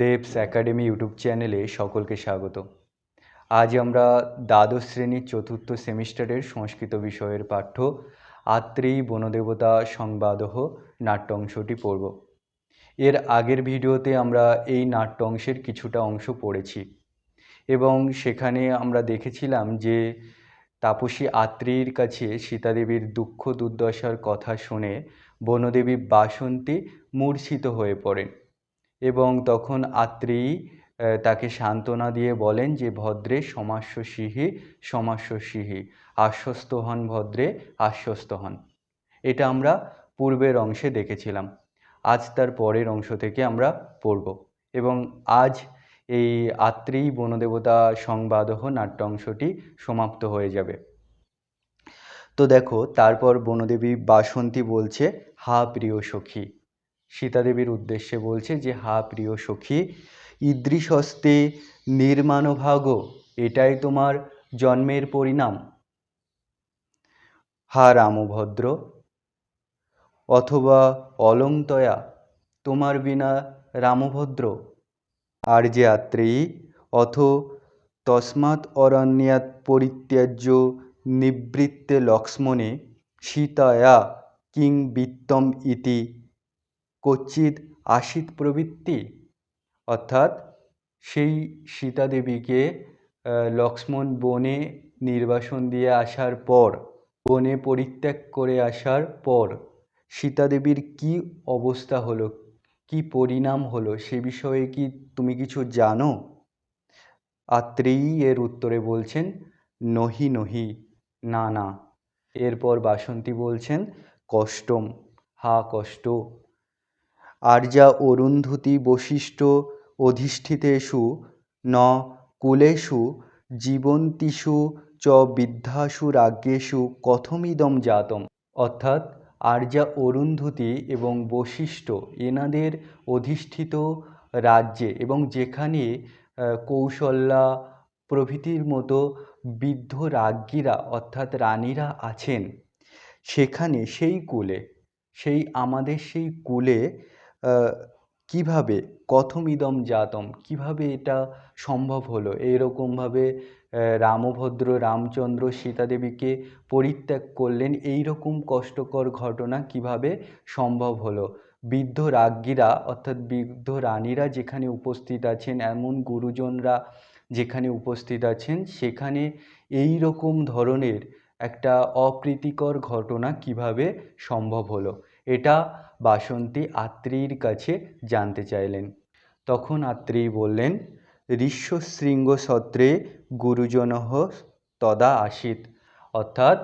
দেবস academy YouTube চ্যানেলে সকলকে স্বাগত। আজ আমরা দ্বাদশ শ্রেণির চতুর্থ সেমিস্টারের সংস্কৃত বিষয়ের পাঠ্য আত্রেয়ী বনদেবতা সংবাদহ নাট্য অংশটি পড়ব। এর আগের ভিডিওতে আমরা এই নাট্য অংশের কিছুটা অংশ পড়েছি এবং সেখানে আমরা দেখেছিলাম যে তাপসী আত্রেয়ীর কাছে সীতাদেবীর দুঃখ দুর্দশার কথা শুনে বনদেবী বাসন্তী মূর্ছিত হয়ে পড়েন। এবং তখন আত্রেয়ী তাকে সান্ত্বনা দিয়ে বলেন যে, ভদ্রে সমাস্য সিহি সমাস্য সিহি আশ্বস্ত হন ভদ্রে, আশ্বস্ত হন। এটা আমরা পূর্বের অংশে দেখেছিলাম। আজ তার পরের অংশ থেকে আমরা পড়ব। এবং আজ এই আত্রেয়ী বনদেবতা সংবাদহ নাট্য অংশটি সমাপ্ত হয়ে যাবে। তো দেখো, তারপর বনদেবী বাসন্তী বলছে, হা, প্রিয় সখী সীতাদেবীর উদ্দেশ্যে বলছে যে, হা, প্রিয় সখী ঈদৃশস্তে নির্মাণভাগ, এটাই তোমার জন্মের পরিণাম। হা, রামভদ্র, অথবা অলংতয়া, তোমার বিনা রামভদ্র। আর যে আত্রেয়ী, অথ তস্মাৎ অরণ্যাৎ পরিত্যাজ্য নিবৃত্তে লক্ষ্মণে সীতায়া কিং বিত্তম ইতি কচ্চিৎ আসিত প্রবৃত্তি। অর্থাৎ সেই সীতা দেবীকে লক্ষ্মণ বনে নির্বাসন দিয়ে আসার পর, বনে পরিত্যাগ করে আসার পর সীতা দেবীর কি অবস্থা হলো? কি পরিণাম হলো? সে বিষয়ে কি তুমি কিছু জানো? আত্রেয়ী এর উত্তরে বলছেন, নহি নহি, না না। এরপর বাসন্তী বলছেন, কষ্টম, হা, কষ্ট। আর্যা অরুন্ধতী বশিষ্ঠ অধিষ্ঠিতেষু, ন কুলেষু, জীবন্তিষু চ বৃদ্ধাসু রাজ্ঞেষু কথমিদম জাতম। অর্থাৎ আর্যা অরুন্ধতী এবং বশিষ্ঠ এনাদের অধিষ্ঠিত রাজ্যে এবং যেখানে কৌশল্যা প্রভৃতির মতো বৃদ্ধ রাজ্ঞীরা অর্থাৎ রানীরা আছেন, সেখানে সেই কুলে, সেই আমাদের সেই কুলে কীভাবে কথমিদম জাতম, কীভাবে এটা সম্ভব হলো? এইরকমভাবে রামভদ্র, রামচন্দ্র, সীতাদেবীকে পরিত্যাগ করলেন এই রকম কষ্টকর ঘটনা কীভাবে সম্ভব হলো? বৃদ্ধ রাজ্ঞীরা অর্থাৎ বৃদ্ধ রানীরা যেখানে উপস্থিত আছেন, এমন গুরুজনরা যেখানে উপস্থিত আছেন, সেখানে এই রকম ধরনের একটা অপ্রীতিকর ঘটনা কীভাবে সম্ভব হলো? এটা বাসন্তী আত্রেয়ীর কাছে জানতে চাইলেন। তখন আত্রেয়ী বললেন ঋষ্যশৃঙ্গ সত্রে গুরুজনঃ তদা আসিত। অর্থাৎ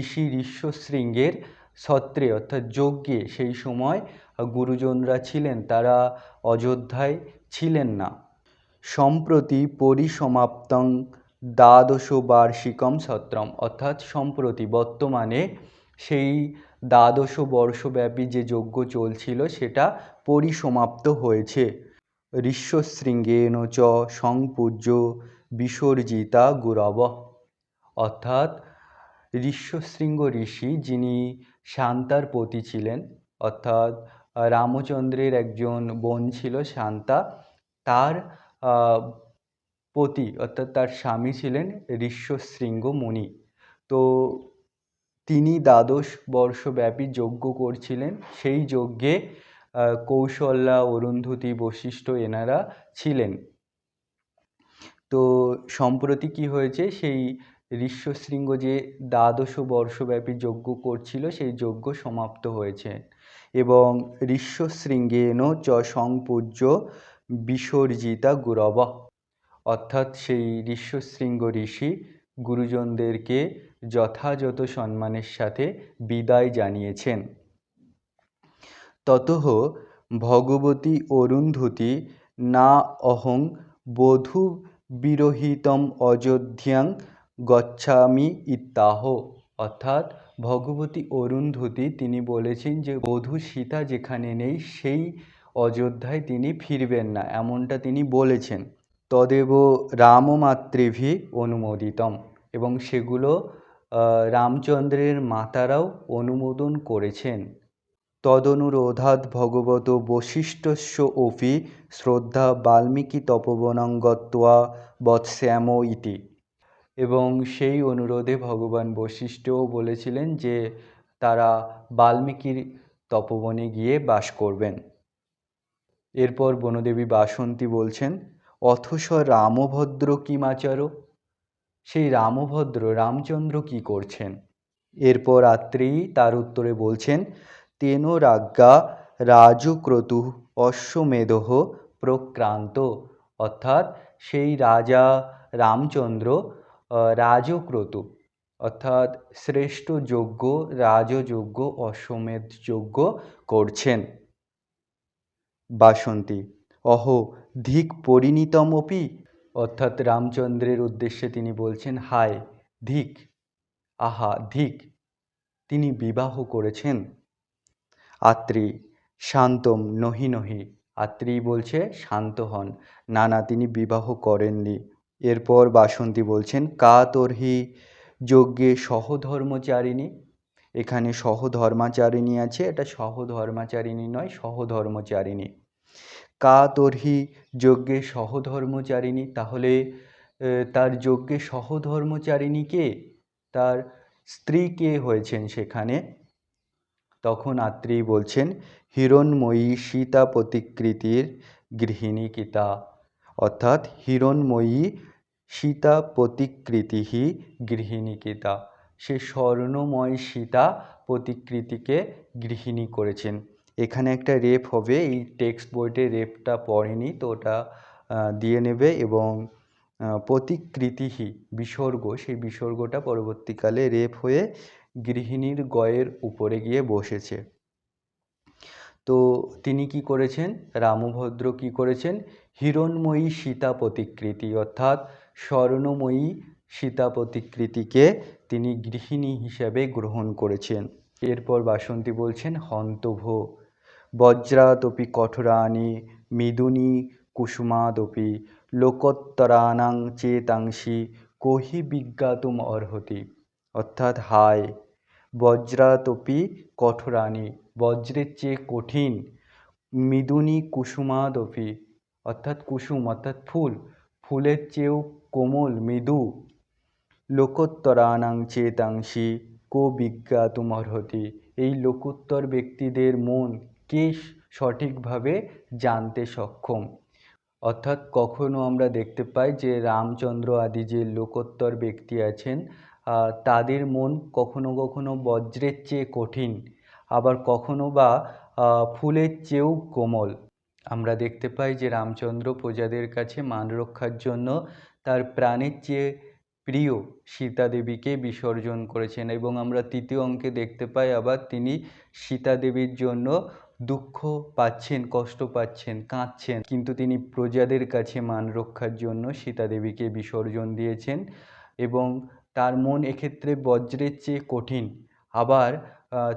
ঋষি ঋষ্যশৃঙ্গের সত্রে, অর্থাৎ যজ্ঞে সেই সময় গুরুজনরা ছিলেন, তারা অযোধ্যায় ছিলেন না। সম্প্রতি পরিসমাপ্তং দ্বাদশ বার্ষিকম সত্রম, অর্থাৎ সম্প্রতি বর্তমানে সেই দ্বাদশ বর্ষব্যাপী যে যজ্ঞ চলছিল, সেটা পরিসমাপ্ত হয়েছে। ঋষ্যশৃঙ্গেন চ সংপূজ্য বিসর্জিতা গুরব। অর্থাৎ ঋষ্যশৃঙ্গ ঋষি যিনি শান্তার পতি ছিলেন, অর্থাৎ রামচন্দ্রের একজন বোন ছিল শান্তা, তার পতি, অর্থাৎ তার স্বামী ছিলেন ঋষ্যশৃঙ্গ মুনি। তো তিনি দ্বাদশ বর্ষব্যাপী যজ্ঞ করছিলেন। সেই যজ্ঞে কৌশল্যা অরুন্ধতী বশিষ্ঠ এনারা ছিলেন। তো সম্প্রতি কি হয়েছে? সেই ঋষ্যশৃঙ্গ যে দ্বাদশ বর্ষব্যাপী যজ্ঞ করছিল, সেই যজ্ঞ সমাপ্ত হয়েছে। এবং ঋষ্যশৃঙ্গেন চ সংপূজ্য বিসর্জিতা গুরব। অর্থাৎ সেই ঋষ্যশৃঙ্গ ঋষি গুরুজনদেরকে যথাযথ সম্মানের সাথে বিদায় জানিয়েছেন। ততহ ভগবতী অরুন্ধতী না অহং বধূ বিরহিতম অযোধ্যাং গচ্ছামি ইত্যাহ। অর্থাৎ ভগবতী অরুন্ধতী তিনি বলেছেন যে, বধূ সীতা যেখানে নেই, সেই অযোধ্যায় তিনি ফিরবেন না, এমনটা তিনি বলেছেন। তদেব রামমাতৃভি অনুমোদিতম। এবং সেগুলো রামচন্দ্রের মাতারাও অনুমোদন করেছেন। তদনুরোধাৎ ভগবত বশিষ্ঠস্য অপি শ্রদ্ধা বাল্মীকি তপবনং গত্বা বৎস্যাম ইতি। এবং সেই অনুরোধে ভগবান বশিষ্ঠও বলেছিলেন যে, তারা বাল্মীকির তপবনে গিয়ে বাস করবেন। এরপর বনদেবী বাসন্তী বলছেন অথস রামভদ্র কিমাচার সেই রামভদ্র রামচন্দ্র কি করছেন? এরপর আত্রি তার উত্তরে বলছেন, তেন রাজ্ঞা রাজক্রতু অশ্বমেধ প্রক্রান্ত। অর্থাৎ সেই রাজা রামচন্দ্র রাজক্রতু। অর্থাৎ শ্রেষ্ঠ যজ্ঞ, রাজযজ্ঞ অশ্বমেধ যজ্ঞ করছেন। বাসন্তী। অহ, ধিক পরিণীতমপি অর্থাৎ রামচন্দ্রের উদ্দেশ্যে তিনি বলছেন, হায়, ধিক, আহা, ধিক, তিনি বিবাহ করেছেন? আত্রি, শান্তম, নহি নহি। আত্রি বলছে, শান্ত হন। না না, তিনি বিবাহ করেননি। এরপর বাসন্তী বলছেন, কা তর্হি যজ্ঞে সহধর্মচারিণী? এখানে সহধর্মাচারিণী আছে, এটা সহধর্মাচারিণী নয়, সহধর্মচারিণী। কা তর্হি যজ্ঞে সহধর্মচারিণী? তাহলে তার যজ্ঞে সহধর্মচারিণী কে তার স্ত্রী কে হয়েছেন সেখানে? তখন আত্রি বলছেন, হিরণময়ী সীতা প্রতিকৃতির গৃহিণী কিতা অর্থাৎ, হিরণময়ী সীতা প্রতিকৃতি গৃহিণী কিতা সে স্বর্ণময় সীতা প্রতিকৃতিকে গৃহিণী করেছেন। এখানে একটা রেপ হবে, এই টেক্সট বইটে রেপটা পড়েনি তো ওটা দিয়ে নেবে এবং প্রতিকৃতিহি বিসর্গ, সেই বিসর্গটা পরবর্তীকালে রেপ হয়ে গৃহিণীর গয়ের উপরে গিয়ে বসেছে। তো তিনি কি করেছেন? রামভদ্র কি করেছেন? হিরণময়ী সীতা প্রতিকৃতি, অর্থাৎ স্বর্ণময়ী সীতা প্রতিকৃতিকে তিনি গৃহিণী হিসাবে গ্রহণ করেছেন। এরপর বাসন্তী বলছেন, হন্তভ। বজ্রাতপি কঠোরানি মিদুনি কুসুমাদপি লোকোত্তরানাং চেতাংশি, কহি বিজ্ঞাতুম অর্হতি। অর্থাৎ হায় বজ্রাতপি কঠোরানি বজ্রের চেয়ে কঠিন, মৃদুনি কুসুমাদপি। অর্থাৎ কুসুম, অর্থাৎ ফুল, ফুলের চেয়েও কোমল মৃদু। লোকোত্তরানাং চেতাংশি, কো বিজ্ঞাতুম অর্হতি। এই লোকোত্তর ব্যক্তিদের মন কে সঠিকভাবে জানতে সক্ষম? অর্থাৎ কখনো আমরা দেখতে পাই যে রামচন্দ্র আদি যে লোকোত্তর ব্যক্তি আছেন তাদের মন কখনো কখনো বজ্রের চেয়ে কঠিন, আবার কখনো বা ফুলের চেয়েও কোমল। আমরা দেখতে পাই যে রামচন্দ্র প্রজাদের কাছে মান রক্ষার জন্য তার প্রাণের চেয়ে প্রিয় সীতা দেবীকে বিসর্জন করেছেন এবং আমরা তৃতীয় অঙ্কে দেখতে পাই আবার তিনি সীতা দেবীর জন্য দুঃখ পাচ্ছেন, কষ্ট পাচ্ছেন, কাঁদছেন, কিন্তু তিনি প্রজাদের কাছে মান রক্ষার জন্য সীতা দেবীকে বিসর্জন দিয়েছেন এবং তার মন এক্ষেত্রে বজ্রের চেয়ে কঠিন। আবার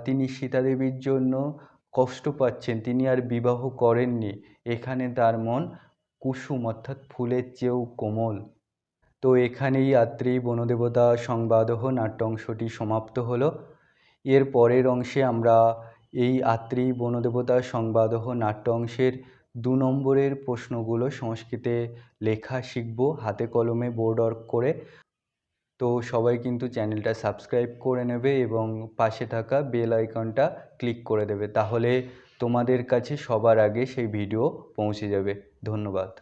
তিনি সীতা দেবীর জন্য কষ্ট পাচ্ছেন, তিনি আর বিবাহ করেননি। এখানে তার মন কুসুম, অর্থাৎ ফুলের চেয়েও কোমল। তো এখানেই আত্রি বনদেবতা সংবাদহ নাট্য অংশটি সমাপ্ত হলো। এর পরের অংশে আমরা এই আত্রি বনদেবতা সংবাদহ নাট্য অংশের দু নম্বরের প্রশ্নগুলো সংস্কৃতে লেখা শিখব, হাতে কলমে বোর্ড ওয়ার্ক করে। তো সবাই কিন্তু চ্যানেলটা সাবস্ক্রাইব করে নেবে এবং পাশে থাকা বেল আইকনটা ক্লিক করে দেবে। তাহলে তোমাদের কাছে সবার আগে সেই ভিডিও পৌঁছে যাবে। ধন্যবাদ।